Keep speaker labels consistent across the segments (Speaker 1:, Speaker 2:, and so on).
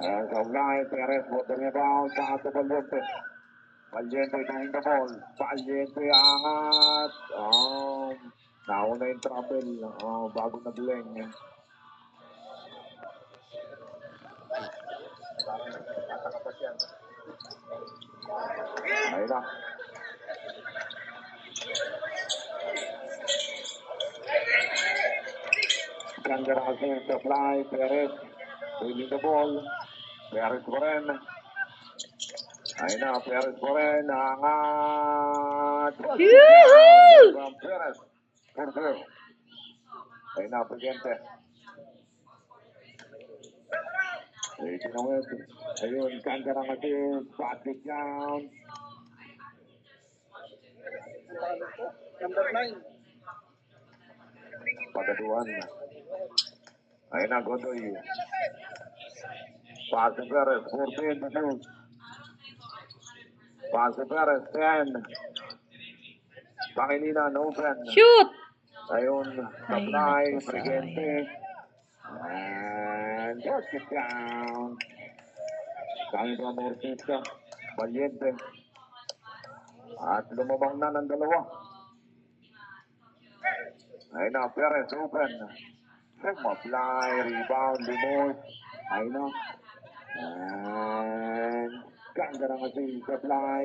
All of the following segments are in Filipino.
Speaker 1: And Saulay, Perez with the rebound. Pass to Valiente. Valiente behind the ball. Valiente angat. Um, nauna yung trouble. Oh, bago nag-leng. Ayun na. Ganda na kasi sa fly. Perez. Winning the ball. Perez pa rin. Ayun na. Perez pa rin. Angat.
Speaker 2: Yoo-hoo!
Speaker 1: From Perez. For zero. Ayun na. Pagente. Ayun na wet. Ayun. Ganda na kasi. Basket down.
Speaker 3: Number 9.
Speaker 1: Pagaduan. Ayun na, Godoy. Pase Perez, 14 to shoot. Pase Perez, 10. Pangilinan, open.
Speaker 2: Shoot!
Speaker 1: Ayun,
Speaker 2: Ay,
Speaker 1: supply,
Speaker 2: naku,
Speaker 1: Brigente. And basket down. Kaya pa Mortita, Valiente. At lumabang na ng dalawa. Ayun na, Perez open. Fly, rebound, limos. Ayun na. And ganda na kasi sa fly.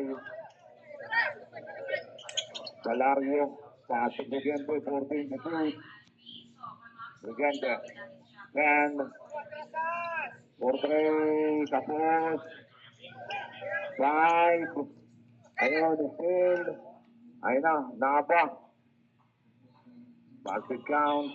Speaker 1: Salario. Pasok Brigente, 14 to 2. Brigente. 10. For three. Tapos. 5. Ayun, still. Ayun na, napa. Basket count.